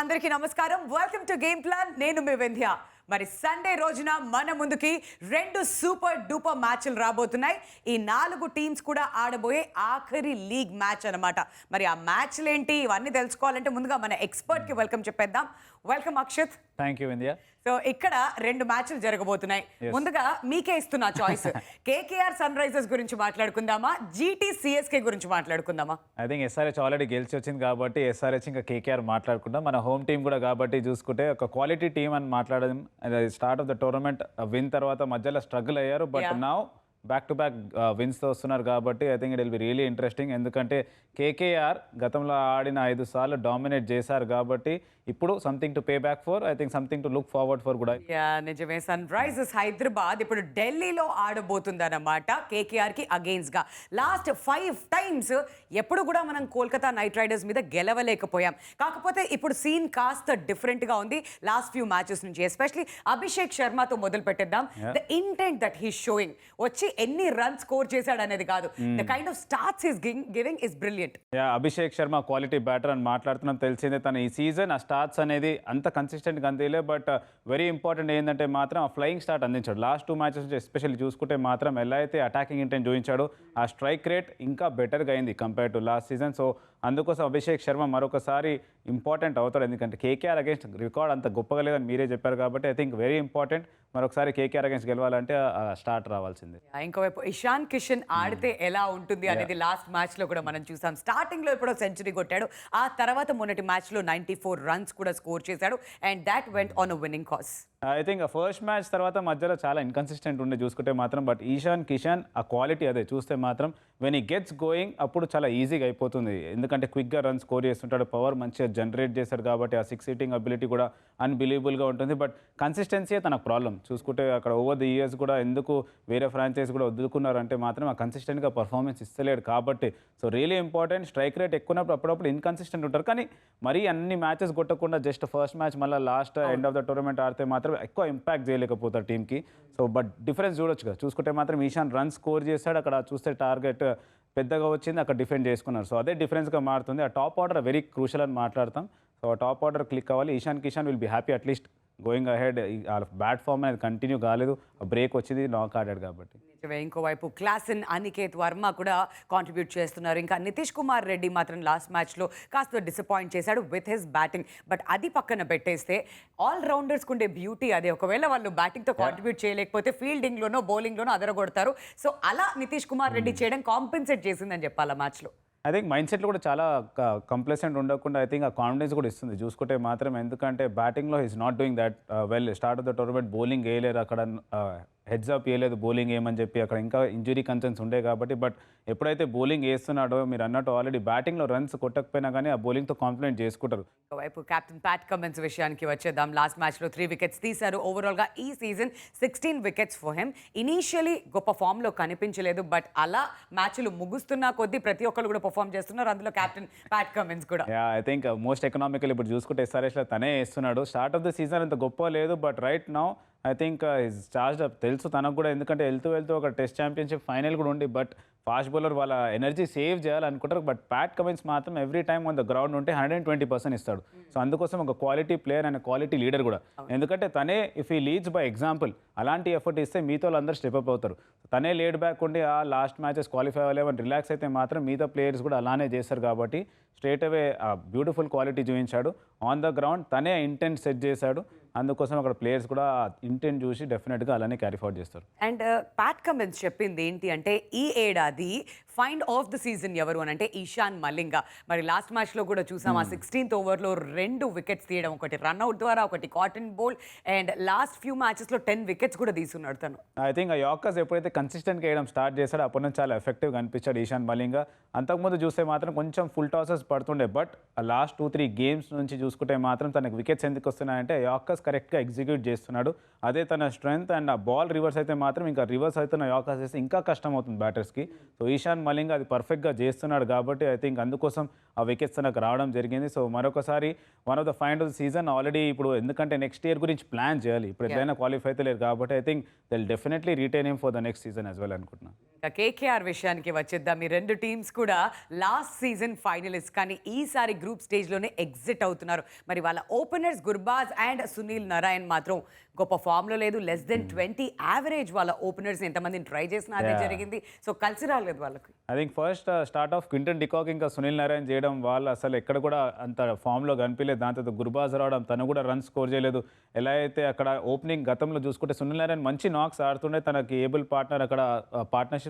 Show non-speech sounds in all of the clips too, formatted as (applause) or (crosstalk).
అందరికీ నమస్కారం. Welcome to game plan నేను మీ వింధ్య. మరి సండే రోజున మన ముందుకి రెండు సూపర్ డూపర్ మ్యాచ్లు రాబోతున్నాయి. ఈ నాలుగు టీమ్స్ కూడా ఆడబోయే ఆఖరి లీగ్ మ్యాచ్ అన్నమాట. మరి ఆ మ్యాచ్లు ఏంటి ఇవన్నీ తెలుసుకోవాలంటే ముందుగా మన expert కి వెల్కమ్ చెప్పేద్దాం. Welcome Akshat. Thank you India so ఇక్కడ రెండు మ్యాచ్లు జరగబోతున్నాయి. ముందుగా మీకే ఇస్తున్నా చాయిస్. (laughs) కేకేఆర్ సన్ రైజర్స్ గురించి మాట్లాడుకుందామా? జీటీ సిఎస్కే గురించి మాట్లాడుకుందామా? ఐ థింక్ ఎస్ఆర్హెచ్ ఆల్రెడీ గెలిచి వచ్చింది కాబట్టి ఎస్ఆర్హెచ్ ఇంకా కేకేఆర్ మాట్లాడుకుంటాం మన హోమ్ టీం కూడా కాబట్టి చూసుకుంటే ఒక క్వాలిటీ టీం అని మాట్లాడడం start of the tournament win తర్వాత మధ్యలో స్ట్రగుల్ అయ్యారు but. Now back to back విన్స్తో వస్తున్నారు కాబట్టి I think it will be really interesting ఎందుకంటే కేకేఆర్ గతంలో ఆడిన ఐదు సార్లు డామినేట్ చేశారు కాబట్టి ఇప్పుడు something to pay back for I think something to look forward for కూడా. నిజమే. సన్ రైజర్స్ హైదరాబాద్ ఇప్పుడు ఢిల్లీలో ఆడబోతుందన్నమాట కేకేఆర్కి అగైన్స్గా. లాస్ట్ ఫైవ్ టైమ్స్ ఎప్పుడు కూడా మనం కోల్కతా నైట్ రైడర్స్ మీద గెలవలేకపోయాం. కాకపోతే ఇప్పుడు సీన్ కాస్త డిఫరెంట్గా ఉంది. లాస్ట్ ఫ్యూ మ్యాచెస్ నుంచి ఎస్పెషలీ అభిషేక్ శర్మతో మొదలు పెట్టేద్దాం the intent that he showing వచ్చి ఎన్ని రన్ స్కోర్ చేశాడు అనేది కాదు the kind of starts is giving is brilliant yeah Abhishek Sharma quality batter అని మాట్లాడుతున్నాం. తెలిసిందే తన ఈ సీజన్ ఆ స్టార్ట్స్ అనేది అంత కన్సిస్టెంట్గా అందేలే బట్ వెరీ ఇంపార్టెంట్ ఏంటంటే మాత్రం ఆ ఫ్లయింగ్ స్టార్ట్ అందించాడు. లాస్ట్ టూ మ్యాచెస్ నుంచి ఎస్పెషల్లీ చూసుకుంటే మాత్రం ఎలా అయితే అటాకింగ్ ఇంటెంట్ చూపించాడు ఆ స్ట్రైక్ రేట్ ఇంకా బెటర్గా అయింది compare to last season so అందుకోసం అభిషేక్ శర్మ మరొకసారి ఇంపార్టెంట్ అవుతాడు. ఎందుకంటే కేకేఆర్ అగేన్స్ట్ రికార్డ్ అంత గొప్పగా లేదని మీరే చెప్పారు కాబట్టి ఐ థింక్ వెరీ ఇంపార్టెంట్ మరొకసారి కేకేఆర్ అగేన్స్ట్ గెలవాలంటే స్టార్ట్ రావాల్సిందే. ఇంకోవైపు ఇషాన్ కిషన్ ఆడితే ఎలా ఉంటుంది అనేది లాస్ట్ మ్యాచ్లో కూడా మనం చూసాం. స్టార్టింగ్లో ఎప్పుడో సెంచరీ కొట్టాడు. ఆ తర్వాత మొన్నటి మ్యాచ్లో నైన్టీ ఫోర్ రన్స్ కూడా స్కోర్ చేశాడు. And that went on a winning cause I think first match తర్వాత మధ్యలో చాలా ఇన్కన్సిస్టెంట్ ఉండే చూసుకుంటే మాత్రం బట్ ఈశాన్ కిషాన్ ఆ క్వాలిటీ అదే చూస్తే మాత్రం వెన్ ఈ గెట్స్ గోయింగ్ అప్పుడు చాలా ఈజీగా అయిపోతుంది. ఎందుకంటే క్విక్గా రన్ స్కోర్ చేస్తుంటాడు. పవర్ మంచిగా జనరేట్ చేశాడు కాబట్టి ఆ సిక్స్ సీటింగ్ అబిలిటీ కూడా అన్బిలీవబుల్గా ఉంటుంది. బట్ కన్సిస్టెన్సీ తన ప్రాబ్లం చూసుకుంటే అక్కడ ఓవర్ ది ఇయర్స్ కూడా ఎందుకు వేరే ఫ్రాంచైజ్ కూడా వదులుకున్నారంటే మాత్రం ఆ కన్సిస్టెంట్గా పర్ఫార్మెన్స్ ఇస్తలేడు కాబట్టి so really important strike rate ఎక్కున్నప్పుడు అప్పుడప్పుడు ఇన్కన్సిస్టెంట్ ఉంటారు. కానీ మరీ అన్ని మ్యాచెస్ కొట్టకుండా జస్ట్ ఫస్ట్ మ్యాచ్ మళ్ళీ last end of the tournament ఆడితే మాత్రం ఎక్కువ ఇంపాక్ట్ చేయలేకపోతారు టీంకి సో బట్ డిఫరెన్స్ చూడొచ్చు కదా. చూసుకుంటే మాత్రం ఈశాన్ రన్ స్కోర్ చేశాడు. అక్కడ చూస్తే టార్గెట్ పెద్దగా వచ్చింది. అక్కడ డిఫెండ్ చేసుకున్నారు. సో అదే డిఫరెన్స్గా మారుతుంది. ఆ టాప్ ఆర్డర్ వెరీ క్రూషల్ అని మాట్లాడతాం. సో ఆ టాప్ ఆర్డర్ క్లిక్ అవ్వాలి. Ishan Kishan will be happy at least going ahead bat form అనేది కంటిన్యూ కాలేదు. బ్రేక్ వచ్చింది నాక్ ఆడాడు కాబట్టి. నిజమే ఇంకోవైపు క్లాసన్ అనికేత్ వర్మ కూడా కాంట్రిబ్యూట్ చేస్తున్నారు. ఇంకా నితీష్ కుమార్ రెడ్డి మాత్రం లాస్ట్ మ్యాచ్లో కాస్త డిసప్పాయింట్ చేశాడు విత్ హిస్ బ్యాటింగ్ బట్ అది పక్కన పెట్టేస్తే ఆల్ రౌండర్స్ ఉండే బ్యూటీ అదే. ఒకవేళ వాళ్ళు బ్యాటింగ్తో కాంట్రిబ్యూట్ చేయలేకపోతే ఫీల్డింగ్లోనో బౌలింగ్లోనో అదరగొడతారు. సో అలా నితీష్ కుమార్ రెడ్డి చేయడం కాంపెన్సేట్ చేసిందని చెప్పాలి ఆ మ్యాచ్లో ఐ థింక్ మైండ్ సెట్లో కూడా చాలా కంప్లసెంట్ ఉండకుండా ఐ థింక్ ఆ కాన్ఫిడెన్స్ కూడా ఇస్తుంది. చూసుకుంటే మాత్రం ఎందుకంటే బ్యాటింగ్లో is not doing that well start of the tournament bowling వేయలేరు అక్కడ uh, హెడ్స్ అప్ వేయలేదు బౌలింగ్ ఏమని చెప్పి అక్కడ ఇంకా ఇంజురీ కన్సర్న్స్ ఉండే కాబట్టి బట్ ఎప్పుడైతే బౌలింగ్ వేస్తున్నాడో మీరు అన్నట్టు ఆల్రెడీ బ్యాటింగ్లో రన్స్ కొట్టకపోయినా కానీ ఆ బౌలింగ్తో కాన్ఫిడెంట్ చేసుకుంటారు. ఒకవైపు కెప్టెన్ ప్యాట్ కమెన్స్ విషయానికి వచ్చేద్దాం. లాస్ట్ మ్యాచ్లో త్రీ వికెట్స్ తీశారు. ఓవరాల్గా ఈ season sixteen wickets for him initially గొప్ప ఫామ్లో కనిపించలేదు బట్ అలా మ్యాచ్లు ముగుస్తున్న కొద్దీ ప్రతి ఒక్కరు కూడా పర్ఫామ్ చేస్తున్నారు. అందులో కెప్టెన్ ప్యాట్ కమెన్స్ కూడా. ఐ థింక్ మోస్ట్ ఎకనామికల్ ఇప్పుడు చూసుకుంటే ఎస్ఆర్ఎస్లో తనే వేస్తున్నాడు. స్టార్ట్ ఆఫ్ ద సీజన్ అంత గొప్ప లేదు but right now I think is charge up తెలుసు తనకు కూడా ఎందుకంటే వెళ్తూ వెళ్తూ ఒక టెస్ట్ ఛాంపియన్షిప్ ఫైనల్ కూడా ఉంది బట్ ఫాస్ట్ బౌలర్ వాళ్ళ ఎనర్జీ సేవ్ చేయాలనుకుంటారు బట్ ప్యాట్ కమిన్స్ మాత్రం every time on the ground ఉంటే హండ్రెడ్ అండ్ ట్వంటీ పర్సెంట్ ఇస్తాడు. సో అందుకోసం ఒక quality player and quality leader కూడా. ఎందుకంటే తనే if he leads by example అలాంటి ఎఫర్ట్ ఇస్తే మీతో వాళ్ళందరూ స్టెప్ అప్ అవుతారు. తనే లేడ్ బ్యాక్ ఉండి ఆ లాస్ట్ మ్యాచెస్ క్వాలిఫై అవ్వలేమని రిలాక్స్ అయితే మాత్రం మిగతా ప్లేయర్స్ కూడా అలానే చేస్తారు కాబట్టి స్ట్రేట్ అవే ఆ బ్యూటిఫుల్ క్వాలిటీ చూపించాడు. ఆన్ ద గ్రౌండ్ తనే ఇంటెంట్ సెట్ చేశాడు. అందుకోసం అక్కడ ప్లేయర్స్ కూడా ఇంటెంట్ చూసి డెఫినెట్గా అలానే క్యారీ ఫార్వర్డ్ చేస్తారు. అండ్ ప్యాట్ కమిన్స్ చెప్పింది ఏంటి అంటే ఈ ఏడాది ఫైండ్ ఆఫ్ ద సీజన్ ఎవరు అని అంటే ఈశాన్ మలింగ మరి లాస్ట్ మ్యాచ్లో కూడా చూసాం ఆ సిక్స్టీన్త్ ఓవర్లో రెండు వికెట్స్ తీయడం ఒకటి రన్అట్ ద్వారా ఒకటి caught and bowl and last few మ్యాచెస్లో ten wickets కూడా తీసుకున్నాడు తను. ఐ థింక్ ఆ యాకర్స్ ఎప్పుడైతే కన్సిస్టెంట్గా వేయడం స్టార్ట్ చేశాడో అప్పటి నుంచి చాలా ఎఫెక్టివ్గా అనిపించాడు ఈశాన్ మలింగ అంతకుముందు చూస్తే మాత్రం కొంచెం ఫుల్ టాసెస్ పడుతుండే బట్ ఆ లాస్ట్ టూ త్రీ గేమ్స్ నుంచి చూసుకుంటే మాత్రం తనకు వికెట్స్ ఎందుకు వస్తున్నాయంటే యాకర్స్ కరెక్ట్గా ఎగ్జిక్యూట్ చేస్తున్నాడు. అదే తన స్ట్రెంగ్త్ అండ్ ఆ బాల్ రివర్స్ అయితే మాత్రం ఇంకా రివర్స్ అవుతున్న యాకర్స్ చేస్తే ఇంకా కష్టం అవుతుంది బ్యాటర్స్కి సో ఈశాన్ మలింగ అది పర్ఫెక్ట్గా చేస్తున్నాడు కాబట్టి ఐ థింక్ అందుకోసం ఆ వికెట్స్ తనకు రావడం జరిగింది. సో మరొకసారి one of the find of the season already ఇప్పుడు ఎందుకంటే నెక్స్ట్ ఇయర్ గురించి ప్లాన్ చేయాలి. ఇప్పుడు ఎప్పుడైనా క్వాలిఫై అయితే లేరు కాబట్టి I think they'll definitely retain him for the next season as well అనుకుంటున్నాను కేకేఆర్ విషయానికి వచ్చేద్దాం. ఈ రెండు టీమ్స్ కూడా లాస్ట్ సీజన్ ఫైనలిస్ట్ కానీ ఈసారి గ్రూప్ స్టేజ్లోనే ఎగ్జిట్ అవుతున్నారు. మరి వాళ్ళ ఓపెనర్స్ గుర్బాజ్ అండ్ సునీల్ నారాయణ్ మాత్రం గొప్ప ఫామ్లో లేదు. లెస్ దెన్ ట్వంటీ యావరేజ్ వాళ్ళ ఓపెనర్స్ ఎంతమందిని ట్రై చేసినా అదే. జరిగింది. సో కలిసి రాలేదు వాళ్ళకి. I think first start of Quinton de Kock ఇంకా సునీల్ నారాయణ చేయడం వాళ్ళు అసలు ఎక్కడ కూడా అంత ఫామ్లో కనిపించలేదు. దాని తర్వాత గుర్బాజ్ రావడం తను కూడా రన్ స్కోర్ చేయలేదు. ఎలా అయితే అక్కడ ఓపెనింగ్ గతంలో చూసుకుంటే సునీల్ నారాయణ మంచి నాక్స్ ఆడుతుండే. తనకి ఏబుల్ పార్ట్నర్ అక్కడ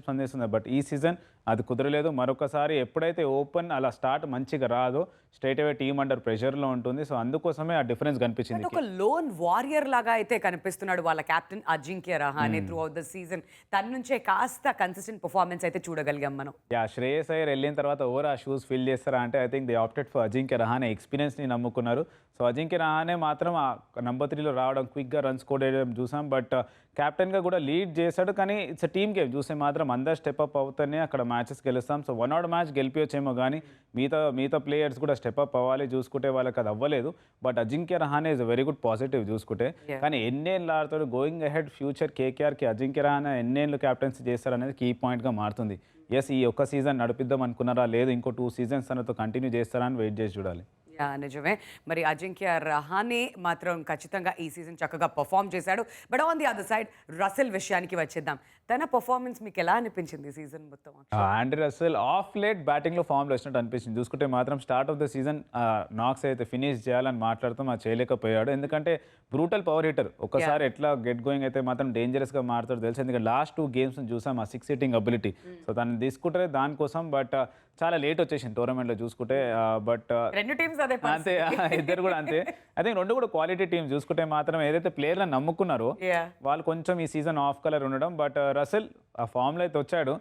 పార్ట్నర్షిప్స్ అందిస్తుంది బట్ ఈ సీజన్ అది కుదరలేదు. మరొకసారి ఎప్పుడైతే ఓపెన్ అలా స్టార్ట్ మంచిగా రాదో స్ట్రైట్ అవే టీమ్ అండర్ ప్రెషర్లో ఉంటుంది. సో అందుకోసమే ఆ డిఫరెన్స్ కనిపించింది ఒక లోన్ వారియర్ లాగా అయితే కనిపిస్తున్నాడు వాళ్ళ captain Ajinkya Rahane throughout the season తన నుంచే కాస్త కన్సిస్టెంట్ పర్ఫార్మెన్స్ అయితే చూడగలిగాం మనం. యా శ్రేయస్ అయ్యర్ వెళ్ళిన తర్వాత ఓవర్ ఆ షూస్ ఫిల్ చేస్తారా అంటే I think they opted for Ajinkya Rahane. ఎక్స్పీరియన్స్ని నమ్ముకున్నారు. సో అజింక్య రహానే మాత్రం ఆ నెంబర్ త్రీలో రావడం క్విక్గా రన్స్ స్కోర్ చేయడం చూసాం. బట్ కెప్టెన్గా కూడా లీడ్ చేశాడు కానీ ఇట్స్ టీమ్ గేమ్ చూస్తే మాత్రం అందరు స్టెప్ అప్ అవుతూనే అక్కడ మ్యాచెస్ గెలుస్తాం. సో వన్ అవుట్ మ్యాచ్ గెలిపించేమో కానీ మిగతా మిగతా ప్లేయర్స్ కూడా స్టెప్ అప్ అవ్వాలి. చూసుకుంటే వాళ్ళకి అది అవ్వలేదు. But Ajinkya Rahane is very good positive చూసుకుంటే. కానీ ఎన్నేళ్ళు ఆడతాడు? గోయింగ్ అహెడ్ ఫ్యూచర్ కేకేఆర్కి అజింక్య రహానే ఎన్నేళ్ళు క్యాప్టెన్సీ చేస్తారనేది కీ పాయింట్గా మారుతుంది. ఎస్ ఈ ఒక్క సీజన్ నడిపిద్దాం అనుకున్నారా? లేదు ఇంకో టూ సీజన్స్ తనతో కంటిన్యూ చేస్తారా అని వెయిట్ చేసి చూడాలి. నిజమే. మరి అజింక్య రహానే మాత్రం ఖచ్చితంగా ఈ సీజన్ చక్కగా పర్ఫామ్ చేశాడు. But on the other side Russell విషయానికి వచ్చేద్దాం. తన పర్ఫార్మెన్స్ మీకు ఎలా అనిపించింది ఈ సీజన్ మొత్తం? ఆండ్రీ రసెల్ ఆఫ్ లేట్ బ్యాటింగ్లో ఫామ్లో వచ్చినట్టు అనిపించింది. చూసుకుంటే మాత్రం start of the season knocks అయితే ఫినిష్ చేయాలని మాట్లాడుతాం అది చేయలేకపోయాడు. ఎందుకంటే బ్రూటల్ పవర్ హీటర్ ఒకసారి ఎట్లా గెట్ గోయింగ్ అయితే మాత్రం డేంజరస్గా మారుతాడు తెలుసు. ఎందుకంటే లాస్ట్ టూ గేమ్స్ చూసాం ఆ సిక్స్ హిట్టింగ్ అబిలిటీ సో తను తీసుకుంటే దానికోసం. బట్ చాలా లేట్ వచ్చేసింది టోర్నమెంట్లో చూసుకుంటే బట్ రెండు టీమ్స్ అదే అంతే ఇద్దరు కూడా అంతే. ఐ థింక్ రెండు కూడా క్వాలిటీ టీమ్ చూసుకుంటే మాత్రం ఏదైతే ప్లేయర్లను నమ్ముకున్నారో వాళ్ళు కొంచెం ఈ సీజన్ ఆఫ్ కలర్ ఉండడం బట్ రసెల్ ఆ ఫామ్లో అయితే వచ్చాడు.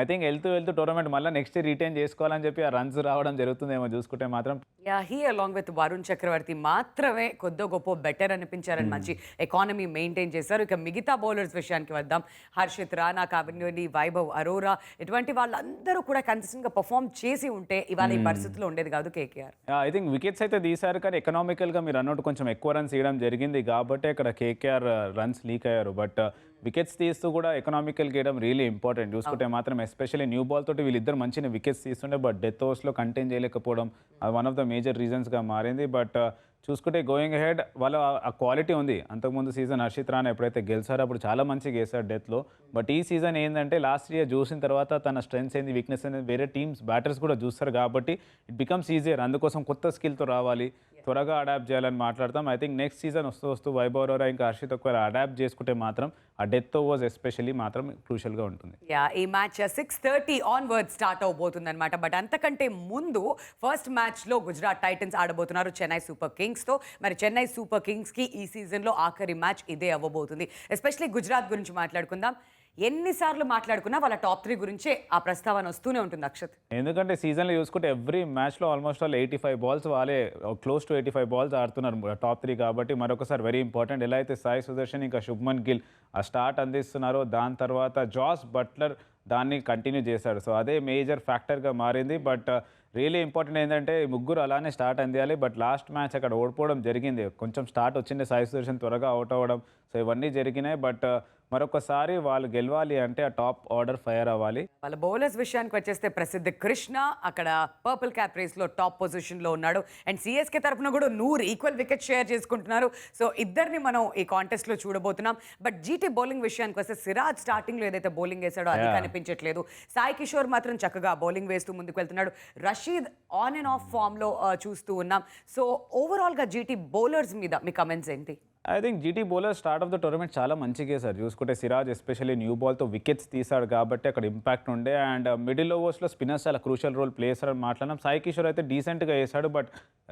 ఐ థింక్ వెళ్తూ వెళ్తూ టోర్నమెంట్ మళ్ళీ నెక్స్ట్ రిటైన్ చేసుకోవాలని చెప్పి ఆ రన్స్ రావడం జరుగుతుందేమో చూసుకుంటే మాత్రం. Yeah he along with Varun Chakravarthy మాత్రమే కొద్ది గొప్ప బెటర్ అనిపించారని మంచి ఎకానమీ మెయింటైన్ చేశారు. ఇక మిగతా బౌలర్స్ విషయానికి వద్దాం. హర్షిత్ రానా కావినేని వైభవ్ అరోరా ఇటువంటి వాళ్ళందరూ కూడా కన్సిస్టెంట్గా పర్ఫామ్ చేసి ఉంటే ఇవాళ ఈ పరిస్థితిలో ఉండేది కాదు కేకేఆర్. ఐ థింక్ వికెట్స్ అయితే తీశారు కానీ ఎకనామికల్గా మీరు అన్నట్టు కొంచెం ఎక్కువ రన్స్ ఇవ్వడం జరిగింది కాబట్టి అక్కడ కేకేఆర్ రన్స్ లీక్ అయ్యారు. బట్ వికెట్స్ తీస్తూ కూడా ఎకనామికల్ గేయడం రియలీ ఇంపార్టెంట్ చూసుకుంటే మాత్రం ఎస్పెషల్లీ న్యూ బాల్ తోటి వీళ్ళిద్దరు మంచిగా వికెట్స్ తీస్తుండే బట్ డెత్ ఓవర్స్లో కంటైన్ చేయలేకపోవడం అది వన్ ఆఫ్ ద మేజర్ రీజన్స్గా మారింది. బట్ చూసుకుంటే గోయింగ్ హెడ్ వాళ్ళ ఆ క్వాలిటీ ఉంది. అంతకుముందు సీజన్ హర్షిత్ రాణా ఎప్పుడైతే గెలిచారో అప్పుడు చాలా మంచిగా వేశారు డెత్లో బట్ ఈ సీజన్ ఏంటంటే లాస్ట్ ఇయర్ చూసిన తర్వాత తన స్ట్రెంగ్స్ ఏంది వీక్నెస్ ఏంది వేరే టీమ్స్ బ్యాటర్స్ కూడా చూస్తారు కాబట్టి ఇట్ బికమ్స్ ఈజియర్ అందుకోసం కొత్త స్కిల్తో రావాలి. త్వరగా అడాప్ట్ చేయాలని మాట్లాడతాం. ఐ థింక్ నెక్స్ట్ సీజన్ వస్తూ వస్తూ వైభవ్ రోరా ఇంకా హర్షిత్ ఒకవేళ అడాప్ట్ చేసుకుంటే మాత్రం ఆ డెత్ ఓవర్స్ ఎస్పెషల్లీ మాత్రం క్రూషియల్గా ఉంటుంది. యా ఈ match six thirty onward start అవబోతుంది అనమాట బట్ అంతకంటే ముందు ఫస్ట్ మ్యాచ్లో గుజరాత్ టైటన్స్ ఆడబోతున్నారు చెన్నై సూపర్ ఇన్నింగ్స్తో మరి చెన్నై సూపర్ కింగ్స్కి ఈ సీజన్లో ఆఖరి మ్యాచ్ ఇదే అవ్వబోతుంది. ఎస్పెషలీ గుజరాత్ గురించి మాట్లాడుకుందాం. ఎన్నిసార్లు మాట్లాడుకున్నా వాళ్ళ టాప్ త్రీ గురించే ఆ ప్రస్తావన వస్తూనే ఉంటుంది అక్షత్. ఎందుకంటే సీజన్లో చూసుకుంటే ఎవ్రీ మ్యాచ్లో almost all eighty five balls వాళ్ళే close to eighty five balls ఆడుతున్నారు టాప్ త్రీ కాబట్టి మరొకసారి వెరీ ఇంపార్టెంట్ ఎలా అయితే సాయి సుదర్శన్ ఇంకా శుభ్మన్ గిల్ ఆ స్టార్ట్ అందిస్తున్నారో దాని తర్వాత జాస్ బట్లర్ దాన్ని కంటిన్యూ చేశాడు. సో అదే మేజర్ ఫ్యాక్టర్గా మారింది. బట్ రియలీ ఇంపార్టెంట్ ఏంటంటే ముగ్గురు అలానే స్టార్ట్ అందియాలి బట్ లాస్ట్ మ్యాచ్ అక్కడ ఓడిపోవడం జరిగింది. కొంచెం స్టార్ట్ వచ్చింది సాయి సుదర్శన్ త్వరగా అవుట్ అవ్వడం. సో ఇవన్నీ జరిగినాయి బట్ మరొకసారి వాళ్ళు గెలవాలి అంటే ఆ టాప్ ఆర్డర్ ఫైర్ అవ్వాలి. వాళ్ళ బౌలర్స్ విషయానికి వచ్చేస్తే ప్రసిద్ధ కృష్ణ అక్కడ పర్పుల్ క్యాప్ రేస్లో టాప్ పొజిషన్లో ఉన్నాడు. అండ్ సిఎస్కే తరఫున కూడా నూరు ఈక్వల్ వికెట్ షేర్ చేసుకుంటున్నారు. సో ఇద్దరిని మనం ఈ కాంటెస్ట్లో చూడబోతున్నాం. బట్ జీటీ బౌలింగ్ విషయానికి వస్తే సిరాజ్ స్టార్టింగ్లో ఏదైతే బౌలింగ్ వేసాడో అది. కనిపించట్లేదు. సాయి కిషోర్ మాత్రం చక్కగా బౌలింగ్ వేస్తూ ముందుకు వెళ్తున్నాడు. రషీద్ ఆన్ అండ్ ఆఫ్ ఫామ్లో చూస్తూ ఉన్నాం. సో ఓవరాల్గా జీటీ బౌలర్స్ మీద మీ కమెంట్స్ ఏంటి? I think GT bowler start of the tournament చాలా మంచిగా సార్. చూసుకుంటే సిరాజ్ ఎస్పెషల్లీ న్యూ బాల్తో వికెట్స్ తీశాడు కాబట్టి అక్కడ ఇంపాక్ట్ ఉండే అండ్ మిడిల్ ఓవర్స్లో స్పిన్నర్స్ చాలా క్రూషియల్ రోల్ ప్లే చేస్తారని మాట్లాడినాం. సాయి కిషోర్ అయితే డీసెంట్గా వేశాడు బట్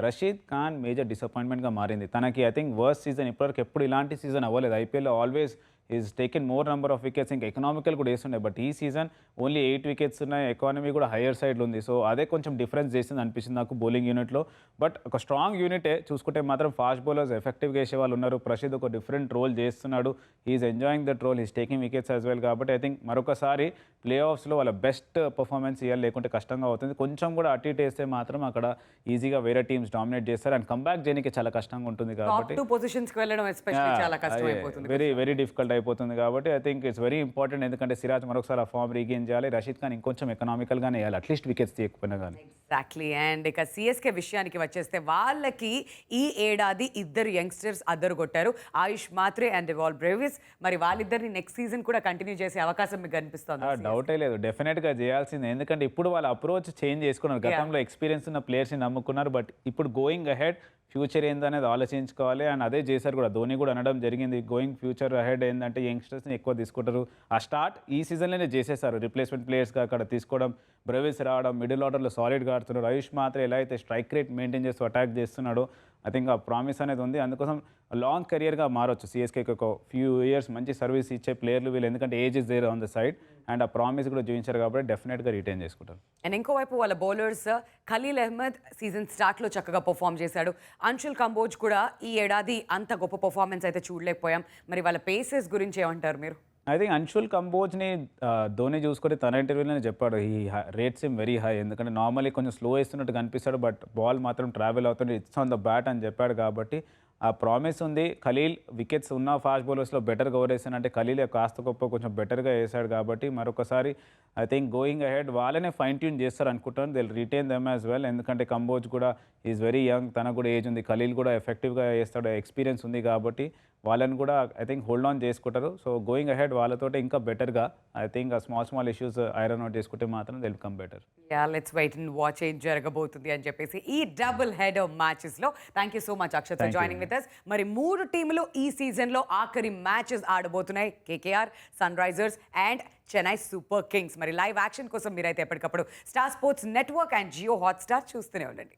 రషీద్ ఖాన్ మేజర్ డిసప్పాయింట్మెంట్గా మారింది. తనకి ఐ థింక్ వర్స్ట్ సీజన్ ఇప్పటివరకు ఎప్పుడు ఇలాంటి సీజన్ అవ్వలేదు. ఐపీఎల్లో always is taken more number of wickets ఇంకా ఎకనామికల్ కూడా వేస్తుండే బట్ ఈ సీజన్ ఓన్లీ ఎయిట్ వికెట్స్ ఉన్నాయి ఎకానమీ కూడా హయ్యర్ సైడ్లో ఉంది. సో అదే కొంచెం డిఫరెన్స్ చేసింది అనిపించింది నాకు బౌలింగ్ యూనిట్లో బట్ ఒక స్ట్రాంగ్ యూనిటే చూసుకుంటే మాత్రం ఫాస్ట్ బౌలర్స్ ఎఫెక్టివ్గా వేసే వాళ్ళు ఉన్నారు. ప్రసిద్ధ్ ఒక డిఫరెంట్ రోల్ చేస్తున్నాడు. Is enjoying that role is taking wickets as well కాబట్టి ఐ థింక్ మరొకసారి ప్లే ఆఫ్స్లో వాళ్ళ బెస్ట్ పర్ఫార్మెన్స్ ఇవ్వాలి లేకుంటే కష్టంగా అవుతుంది. కొంచెం కూడా అటు ఇటు వేస్తే మాత్రం అక్కడ ఈజీగా వేరే టీమ్స్ డామినేట్ చేస్తారు. అండ్ కంబ్యాక్ చేయడానికి చాలా కష్టంగా ఉంటుంది కాబట్టి పొజిషన్స్ వెళ్ళడం చాలా కష్టం. వెరీ వెరీ డిఫికల్ట్ డిఫికల్ట్ అయిపోతుంది కాబట్టి I think it's very important ఎందుకంటే సిరాజ్ మరొకసారి ఆ ఫామ్ రీగెయిన్ చేయాలి రషీద్ ఖాన్ ఇంకొంచెం ఎకనామికల్గానే వేయాలి. అట్లీస్ట్ వికెట్స్ తీయకపోయినా కానీ ఎగ్జాక్ట్లీ అండ్ ఇక సిఎస్కే విషయానికి వచ్చేస్తే వాళ్ళకి ఈ ఏడాది ఇద్దరు యంగ్స్టర్స్ అద్దరు కొట్టారు ఆయుష్ మాత్రే అండ్ వాల్ బ్రేవిస్ మరి వాళ్ళిద్దరిని నెక్స్ట్ సీజన్ కూడా కంటిన్యూ చేసే అవకాశం మీకు కనిపిస్తుంది డౌటే లేదు. డెఫినెట్గా చేయాల్సిందే. ఎందుకంటే ఇప్పుడు వాళ్ళ అప్రోచ్ చేంజ్ చేసుకున్నారు. గతంలో ఎక్స్పీరియన్స్ ఉన్న ప్లేయర్స్ని నమ్ముకున్నారు. బట్ ఇప్పుడు గోయింగ్ అహెడ్ ఫ్యూచర్ ఏందనేది ఆలోచించుకోవాలి. అండ్ అదే చేశారు కూడా ధోని కూడా అనడం జరిగింది. గోయింగ్ ఫ్యూచర్ అహెడ్ ఏంటంటే యంగ్స్టర్స్ని ఎక్కువ తీసుకుంటారు. ఆ స్టార్ట్ ఈ సీజన్లోనే చేసేసారు. రిప్లేస్మెంట్ ప్లేయర్స్గా అక్కడ తీసుకోవడం బ్రెవిస్ రావడం మిడిల్ ఆర్డర్లో సాలిడ్గా ఆడుతున్నారు. ఆయుష్ మాత్రం ఎలా అయితే స్ట్రైక్ రేట్ మెయింటైన్ చేస్తూ అటాక్ చేస్తున్నాడో ఐ థింక్ ఆ ప్రామిస్ అనేది ఉంది. అందుకోసం లాంగ్ కెరియర్గా మారొచ్చు. సిఎస్కేకి ఒక ఫ్యూ ఇయర్స్ మంచి సర్వీస్ ఇచ్చే ప్లేయర్లు వీళ్ళు. ఎందుకంటే age is there on the side and ఆ ప్రామిస్ కూడా చూపించారు కాబట్టి డెఫినెట్గా రిటైన్ చేసుకుంటారు. అండ్ ఇంకోవైపు వాళ్ళ బౌలర్స్ ఖలీల్ అహ్మద్ సీజన్ స్టార్ట్లో చక్కగా పర్ఫామ్ చేశాడు. అంశుల్ కంబోజ్ కూడా ఈ ఏడాది అంత గొప్ప పర్ఫార్మెన్స్ అయితే చూడలేకపోయాం. మరి వాళ్ళ పేసెస్ గురించి ఏమంటారు మీరు? ఐ థింక్ అంశుల్ కంబోజ్ని ధోని చూసుకొని తన ఇంటర్వ్యూలోనే చెప్పాడు. ఈ రేట్స్ ఏం వెరీ హై ఎందుకంటే నార్మల్లీ కొంచెం స్లో వేస్తున్నట్టు కనిపిస్తాడు బట్ బాల్ మాత్రం ట్రావెల్ అవుతుంది ఇట్స్ ఆన్ ద బ్యాట్ అని చెప్పాడు కాబట్టి ఆ ప్రామిస్ ఉంది. ఖలీల్ వికెట్స్ ఉన్న ఫాస్ట్ బౌలర్స్లో బెటర్ కవర్ వేసానంటే ఖలీల్ కాస్త గొప్ప కొంచెం బెటర్గా వేసాడు కాబట్టి మరొకసారి ఐ థింక్ గోయింగ్ అహెడ్ వాళ్ళనే ఫైన్ ట్యూన్ చేస్తారు అనుకుంటాను they'll retain them as well ఎందుకంటే కంబోజ్ కూడా ఈజ్ వెరీ యంగ్ తనకు కూడా ఏజ్ ఉంది. ఖలీల్ కూడా ఎఫెక్టివ్గా వేస్తాడు. ఎక్స్పీరియన్స్ ఉంది కాబట్టి వాళ్ళని కూడా ఐ థింక్ హోల్డ్ ఆన్ చేసుకుంటారు. సో గోయింగ్ అహెడ్ వాళ్ళతో ఇంకా బెటర్గా ఐ థింక్ ఆ small small issues iron out చేసుకుంటే మాత్రం they'll come better yeah let's wait and watch ఏం జరగబోతుంది అని చెప్పేసి ఈ double head మ్యాచెస్లో. Thank you so much Akshat. Joining with us మరి మూడు టీములు ఈ సీజన్లో ఆఖరి matches ఆడబోతున్నాయి. KKR Sunrisers and Chennai Super Kings మరి లైవ్ యాక్షన్ కోసం మీరైతే ఎప్పటికప్పుడు Star Sports Network and Jio Hotstar చూస్తూనే ఉండండి.